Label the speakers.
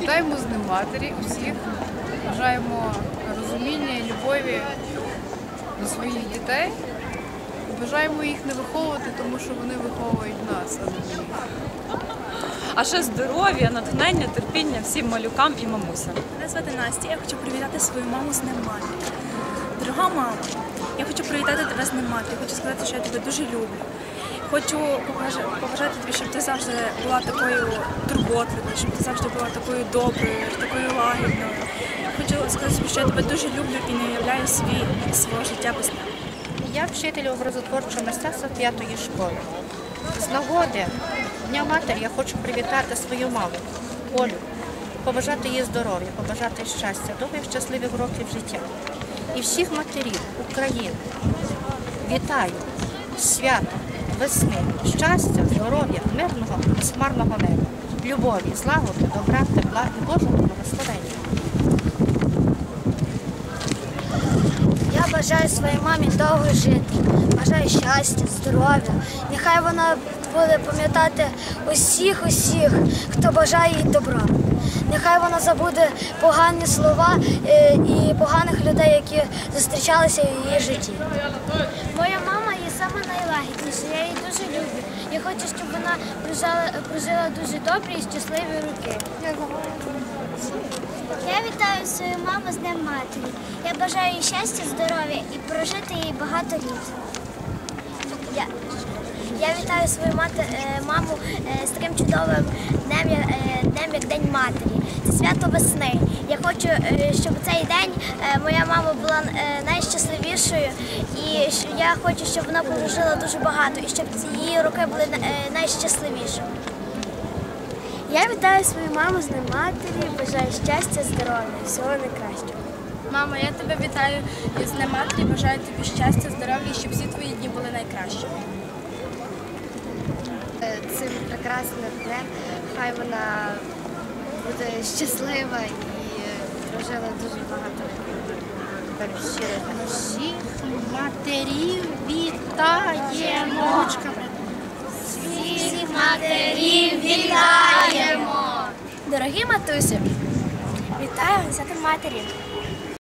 Speaker 1: Вітаємо з Днем матері усіх. Бажаємо розуміння і любові до своїх дітей. Бажаємо їх не виховувати, тому що вони виховують нас, а не.
Speaker 2: А ще здоров'я, натхнення, терпіння всім малюкам і мамусям.
Speaker 3: Мене звати Настя. Я хочу привітати свою маму з Днем матері. Дорога мама, я хочу привітати тебе з Днем матері. Хочу сказати, що я тебе дуже люблю. Хочу побажати тобі, щоб ти завжди була такою турботливою, щоб ти завжди була такою доброю, такою лагідною. Хочу сказати, що я тебе дуже люблю і не уявляю свій, свого життя без тебе.
Speaker 4: Я вчитель образотворчого мистецтва п'ятої школи. З нагоди Дня матері я хочу привітати свою маму Олю, побажати їй здоров'я, побажати щастя, довгих щасливих років життя. І всіх матерів України вітаю святом, весни, щастя, здоров'я, мирного, безхмарного неба, любові, злагоди, добра, тепла і Божого благословення.
Speaker 5: Я бажаю своїй мамі довго жити. Бажаю щастя, здоров'я. Нехай вона буде пам'ятати усіх, усіх, хто бажає їй добра. Нехай вона забуде погані слова е, і поганих людей, які зустрічалися в її житті. Моя мама є саме найлагідніша, я її дуже люблю. Я хочу, щоб вона прожила, прожила дуже добрі і щасливі роки.
Speaker 6: Я вітаю свою маму з Днем матері. Я бажаю їй щастя, здоров'я і прожити їй багато літ.
Speaker 5: Я, я вітаю свою мати, е, маму е, з таким чудовим днем, е, днем, як День матері. Це свято весни. Я хочу, щоб цей день моя мама була е, найщасливішою, і я хочу, щоб вона прожила дуже багато, і щоб ці її роки були е, найщасливішими. Я вітаю свою маму з Днем матері, бажаю щастя, здоров'я, всього найкращого.
Speaker 3: Мама, я тебе вітаю з Днем матері, бажаю тобі щастя, здоров'я щоб всі твої дні були найкращими.
Speaker 5: цим прекрасним днем. Хай вона буде щаслива і прожила дуже багато років.
Speaker 4: Всіх матерів вітаємо!
Speaker 6: Всіх матерів вітаємо!
Speaker 5: Дорогі матусі, вітаю з матерів. матері.